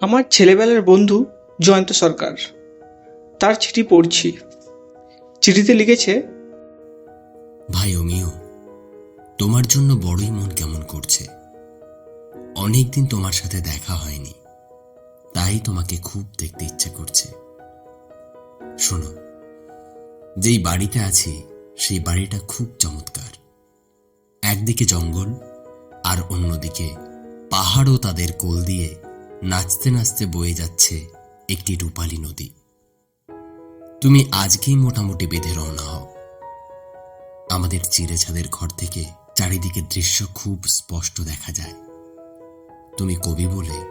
আমার ছেলেবেলার বন্ধু জয়ন্ত সরকার। তার চিঠি পড়ছি। চিঠিতে লিখেছে, ভাই অমিও তোমার জন্য বড়ই মন কেমন করছে। অনেকদিন তোমার সাথে দেখা হয়নি, তাই তোমাকে খুব দেখতে ইচ্ছে করছে। শোনো, যেই বাড়িতে আছি, সেই বাড়িটা খুব চমৎকার। একদিকে জঙ্গল আর অন্যদিকে পাহাড়ও তাদের কোল দিয়ে নাচতে নাচতে বয়ে যাচ্ছে একটি রূপালী নদী। তুমি আজকেই মোটামুটি বেঁধে রওনা হও। আমাদের চিড়ে ছাদের ঘর থেকে চারিদিকে দৃশ্য খুব স্পষ্ট দেখা যায়। তুমি কবি বলে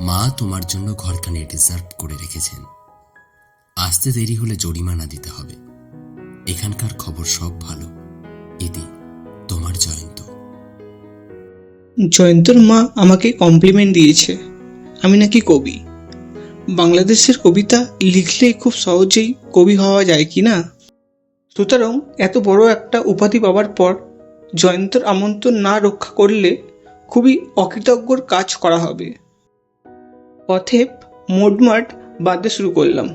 মা তোমার জন্য ঘরখানে রিজার্ভ করে রেখেছেন। আসতে দেরি হলে জরিমানা দিতে হবে। এখানকার খবর সব ভালো। ইতি, তোমার জয়ন্ত। জয়ন্তর মা আমাকে কমপ্লিমেন্ট দিয়েছে। আমি নাকি কবি। বাংলাদেশের কবিতা লিখলে খুব সহজেই কবি হওয়া যায় কি না? সুতরাং এত বড় একটা উপাধি পাওয়ার পর জয়ন্তর আমন্ত্রণ না রক্ষা করলে খুবই অকৃতজ্ঞর কাজ করা হবে। অথেব মোটমাট বাঁধতে শুরু করলাম।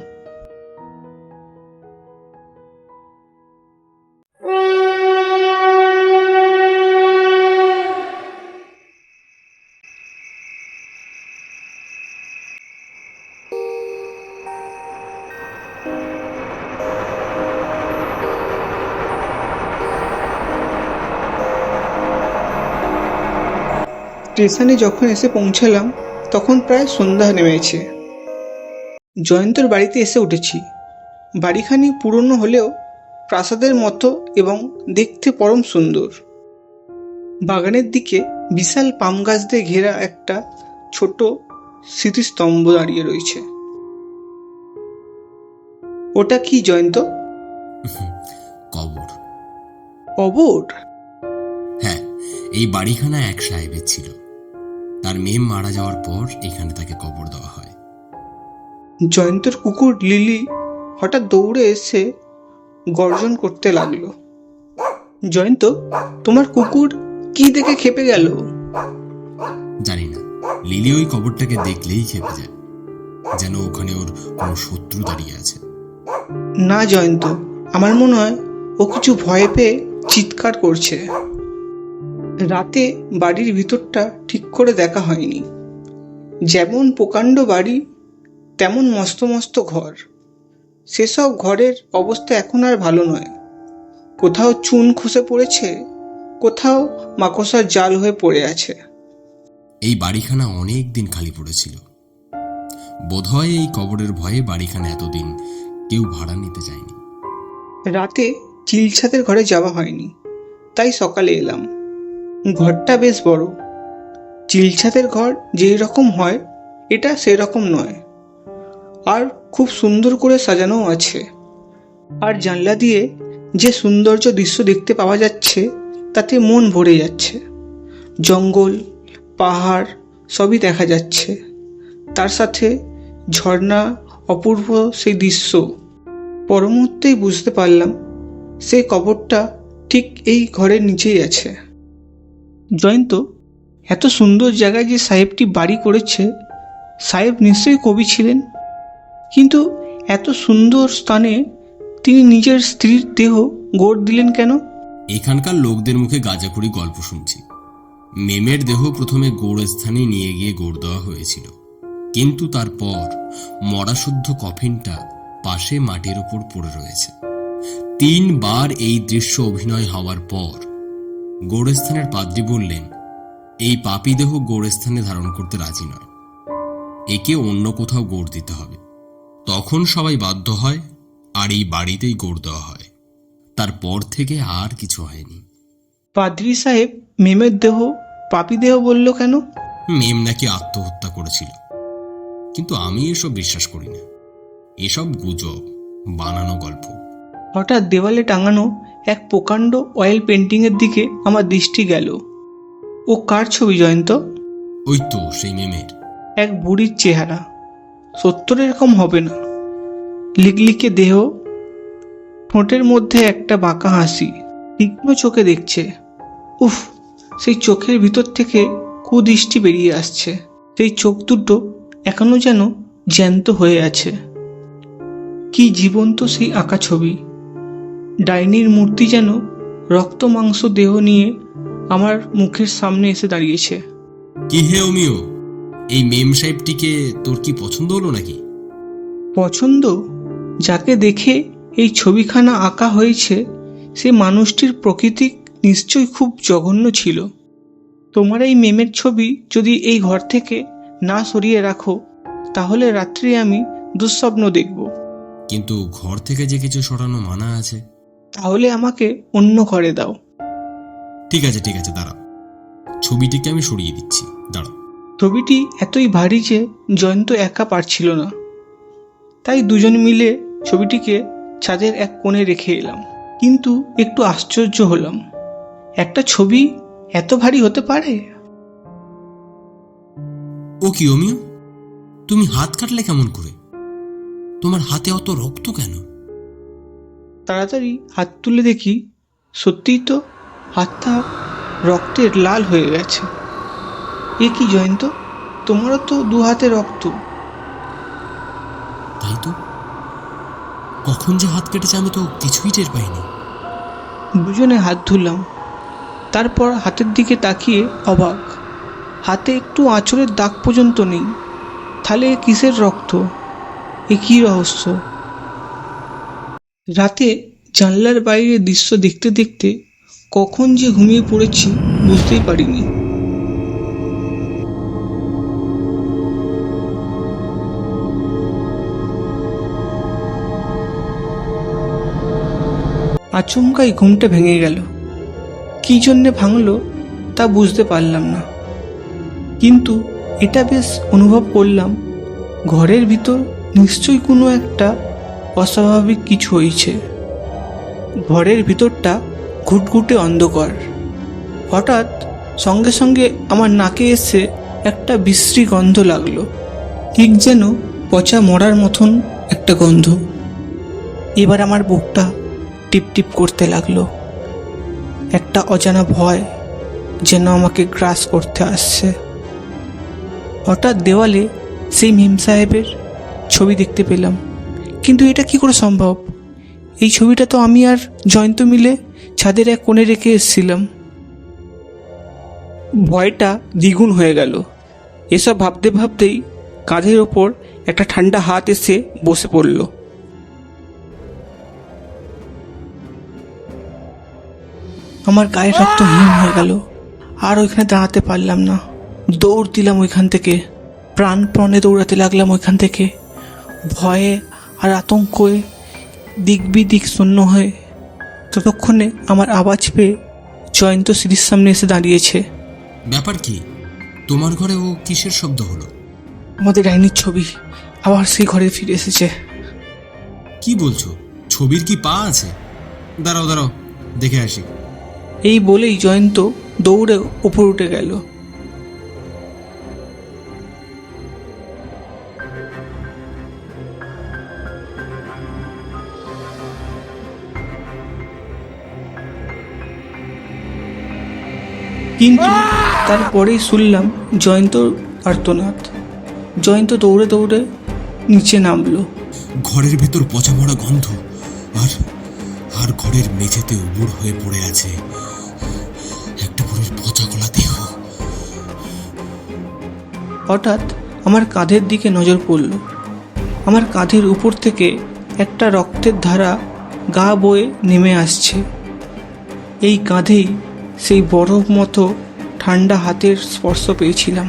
স্টেশনে যখন এসে পৌঁছালাম তখন প্রায় সন্ধ্যা নেমেছে। জয়ন্তর বাড়িতে এসে উঠেছি। বাড়িখানি পুরনো হলেও প্রাসাদের মতো এবং দেখতে পরম সুন্দর। বাগানের দিকে বিশাল পাম গাছ দিয়ে ঘেরা একটা ছোট স্মৃতিস্তম্ভ দাঁড়িয়ে রয়েছে। ওটা কি জয়ন্ত? কবর। কবর? হ্যাঁ এই বাড়িখানা এক সাহেবের ছিল। তার মেয়ে মারা যাওয়ার পর এখানে তাকে কবর দেওয়া হয়। জয়ন্তর কুকুর লিলি হঠাৎ দৌড়ে এসে গর্জন করতে লাগল। জয়ন্ত তোমার কুকুর কি দেখে খেপে গেল? জানি না। লিলি ওই কবরটাকে দেখলেই খেপে যায় যেন ওখানে ওর কোনো শত্রু দাঁড়িয়ে আছে। না জয়ন্ত আমার মনে হয় ও কিছু ভয় পেয়ে চিৎকার করছে। রাতে বাড়ির ভিতরটা ঠিক করে দেখা হয়নি। যেমন প্রকাণ্ড বাড়ি তেমন মস্ত মস্ত ঘর। সেসব ঘরের অবস্থা এখন আর ভালো নয়। কোথাও চুন খসে পড়েছে কোথাও মাকসার জাল হয়ে পড়ে আছে। এই বাড়িখানা অনেক দিন খালি পড়েছিল। বোধহয় এই কবরের ভয়ে বাড়িখানা এতদিন কেউ ভাড়া নিতে চায়নি রাতে চিলছাদের ঘরে যাওয়া হয়নি তাই সকালে এলাম। ঘরটা বেশ বড়। চিলছাদের ঘর যেই রকম হয়, এটা সেরকম নয়। আর খুব সুন্দর করে সাজানোও আছে। আর জানলা দিয়ে যে সৌন্দর্য দৃশ্য দেখতে পাওয়া যাচ্ছে, তাতে মন ভরে যাচ্ছে। জঙ্গল, পাহাড় সবই দেখা যাচ্ছে। তার সাথে ঝর্ণা অপূর্ব সেই দৃশ্য। পরমুহূর্তেই বুঝতে পারলাম, সেই কবরটা ঠিক এই ঘরের নিচেই আছে। জয়ন্ত, এত সুন্দর জায়গায় যে সাহেবটি বাড়ি করেছে, সাহেব নিশ্চয়ই কবি ছিলেন। কিন্তু এত সুন্দর স্থানে তিনি নিজের স্ত্রীর দেহ গোড় দিলেন কেন? এখানকার লোকদের মুখে গাঁজাখুরি গল্প শুনছি। মেমের দেহ প্রথমে গোড় স্থানে নিয়ে গিয়ে গোড় দেওয়া হয়েছিল। কিন্তু তারপর মরাশুদ্ধ কফিনটা পাশে মাটির ওপর পড়ে রয়েছে। তিনবার এই দৃশ্য অভিনয় হওয়ার পর গোড়স্থানের পাদ্রী বললেন এই পাপী দেহ গোড়স্থানে ধারণ করতে রাজি নয়। একে অন্য কোথাও গোড় দিতে হবে। তখন সবাই বাধ্য হয় আর এই বাড়িতেই গোড় দেওয়া হয়। তারপর থেকে আর কিছু হয়নি। পাদ্রী সাহেব মেমের দেহ পাপি দেহ বলল কেন? মেম নাকি আত্মহত্যা করেছিল। কিন্তু আমি এসব বিশ্বাস করি না। এসব গুজব বানানো গল্প। হঠাৎ দেওয়ালে টাঙানো এক প্রকাণ্ড অয়েল পেন্টিংয়ের দিকে আমার দৃষ্টি গেল। ও কার ছবি জয়ন্ত? ওই তো সেই মেমের। এক বুড়ির চেহারা। সত্তর এরকম হবে না। লিকলিকে দেহ। ঠোঁটের মধ্যে একটা বাঁকা হাসি। তীক্ষ্ণ চোখে দেখছে। উফ সেই চোখের ভিতর থেকে কুদৃষ্টি বেরিয়ে আসছে। সেই চোখ দুটো এখনও যেন জ্যান্ত হয়ে আছে। কি জীবন্ত সেই আঁকা ছবি। ডাইনির মূর্তি যেন রক্ত মাংস দেহ নিয়ে আমার মুখের সামনে এসে দাঁড়িয়েছে। কি হে অমিও এই মেম সাহেবটিকে তোর কি পছন্দ হলো নাকি? পছন্দ? যাকে দেখে এই ছবিখানা আঁকা হয়েছে সে মানুষটির প্রকৃতি নিশ্চয়ই খুব জঘন্য ছিল। তোমার এই মেমের ছবি যদি এই ঘর থেকে না সরিয়ে রাখো তাহলে রাত্রে আমি দুঃস্বপ্ন দেখব। কিন্তু ঘর থেকে যে কিছু সরানো মানা আছে তাহলে আমাকে অন্য ঘরে দাও। ঠিক আছে ঠিক আছে দাঁড়াও। ছবিটিকে আমি সরিয়ে দিচ্ছি দাঁড়াও। ছবিটি এতই ভারী যে জয়ন্ত একা পারছিল না। তাই দুজন মিলে ছবিটিকে ছাদের এক কোণে রেখে এলাম। কিন্তু একটু আশ্চর্য হলাম একটা ছবি এত ভারী হতে পারে? ও কি অমিও তুমি হাত কাটলে কেমন করে? তোমার হাতে অত রক্ত কেন? তাড়াতাড়ি হাত তুলে দেখি সত্যিই তো হাতটা রক্তের লাল হয়ে গেছে। এ কি জয়ন্ত? তোমারও তো দু হাতে রক্ত। তাই তো। কখন যে হাত কেটেছে আমি তো কিছুই টের পাইনি। দুজনে হাত ধুলাম। তারপর হাতের দিকে তাকিয়ে অবাক। হাতে একটু আঁচড়ের দাগ পর্যন্ত নেই। তাহলে এ কিসের রক্ত? এ কী রহস্য? রাতে জানলার বাইরে দৃশ্য দেখতে দেখতে কখন যে ঘুমিয়ে পড়েছি বুঝতেই পারিনি। আচমকাই ঘুমটা ভেঙে গেল। কী জন্যে ভাঙলো তা বুঝতে পারলাম না। কিন্তু এটা বেশ অনুভব করলাম, ঘরের ভিতর নিশ্চয়ই কোনো একটা অস্বাভাবিক কিছু হয়েছে ঘরের ভিতরটা ঘুটঘুটে অন্ধকার। হঠাৎ সঙ্গে সঙ্গে আমার নাকে এসে একটা বিশ্রী গন্ধ লাগল, ঠিক যেন পচা মরার মতন একটা গন্ধ। এবার আমার বুকটা টিপ টিপ করতে লাগল। একটা অজানা ভয় যেন আমাকে গ্রাস করতে আসছে। হঠাৎ দেওয়ালে সেই মিম সাহেবের ছবি দেখতে পেলাম। কিন্তু এটা কি করে সম্ভব? এই ছবিটা তো আমি আর জয়ন্ত মিলে ছাদের এক কোণে রেখে এসেছিলাম। ভয়টা দ্বিগুণ হয়ে গেল। এসব ভাবতে ভাবতেই কাঁধের ওপর একটা ঠান্ডা হাত এসে বসে পড়ল। আমার গায়ের রক্ত হিম হয়ে গেল। আর ওইখানে দাঁড়াতে পারলাম না। দৌড় দিলাম ওইখান থেকে। প্রাণপণে দৌড়াতে লাগলাম ওইখান থেকে। ভয়ে আর আতঙ্কে দিক বিদিক শূন্য হয়ে ততক্ষণে আমার আওয়াজ পেয়ে জয়ন্ত সিঁড়ির সামনে এসে দাঁড়িয়েছে। ব্যাপার কি? তোমার ঘরে ও কিসের শব্দ হলো? আমাদের ডাইনির ছবি আবার সেই ঘরে ফিরে এসেছে। কি বলছো? ছবির কি পা আছে? দাঁড়াও দাঁড়াও দেখে আসি। এই বলেই জয়ন্ত দৌড়ে ওপর উঠে গেল। কিন্তু তারপরেই শুনলাম জয়ন্ত আর্তনাদ জয়ন্ত দৌড়ে দৌড়ে নিচে নামলো। ঘরের ভেতর পচা মরা গন্ধ আর আর ঘরের মেঝেতে উবুড় হয়ে পড়ে আছে একটা বুড়ির পচা গলা দেহ। হঠাৎ আমার কাঁধের দিকে নজর পড়ল। আমার কাঁধের উপর থেকে একটা রক্তের ধারা গা বয়ে নেমে আসছে। এই কাঁধেই সেই বরফ মতো ঠান্ডা হাতের স্পর্শ পেয়েছিলাম।